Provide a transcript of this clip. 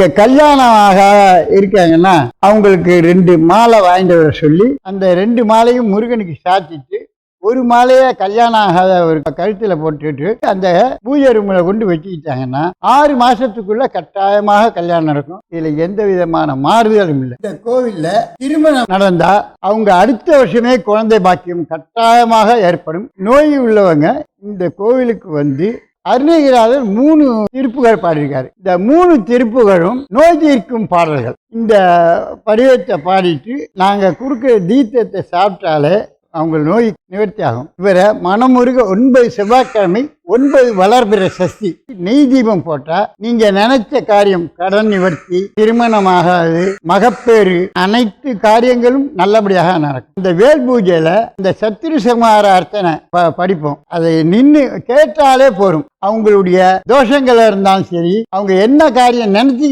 இங்க கல்யாணமாக இருக்காங்கன்னா அவங்களுக்கு ரெண்டு மாலை வாங்கிட்டு வர சொல்லி அந்த ரெண்டு மாலையும் முருகனுக்கு சாத்திட்டு ஒரு மாலையை கல்யாணம் ஆகாத ஒரு கழுத்துல போட்டுட்டு அந்த பூஜை ரூமில் கொண்டு வச்சுக்கிட்டாங்கன்னா ஆறு மாசத்துக்குள்ள கட்டாயமாக கல்யாணம் நடக்கும். இதுல எந்த விதமான மாறுதலும் இல்லை. இந்த கோவில்ல திருமணம் நடந்தா அவங்க அடுத்த வருஷமே குழந்தை பாக்கியம் கட்டாயமாக ஏற்படும். நோய் உள்ளவங்க இந்த கோவிலுக்கு வந்து அருணகிராதர் மூணு திருப்புகள் பாடியிருக்காரு. இந்த மூணு திருப்புகளும் நோய் தீர்க்கும் பாடல்கள். இந்த படிவத்தை பாடிட்டு நாங்கள் கொடுக்குற தீர்த்தத்தை சாப்பிட்டாலே அவங்க நோய் நிவர்த்தி ஆகும் இவரை மனமுருக ஒன்பது செவ்வாய்க்கிழமை ஒன்பது வளர்பிற சஷ்டி. நெய் தீபம் போட்டா நீங்க நினைச்ச காரியம் கடன் நிவர்த்தி திருமணமாகாது மகப்பேறு அனைத்து காரியங்களும் நல்லபடியாக நடக்கும். இந்த வேல் பூஜையில இந்த சத்திரு சமார அர்ச்சனை ப- படிப்போம். அதை நின்று கேட்டாலே போரும் அவங்களுடைய தோஷங்கள் இருந்தாலும் சரி அவங்க என்ன காரியம் நினைச்சு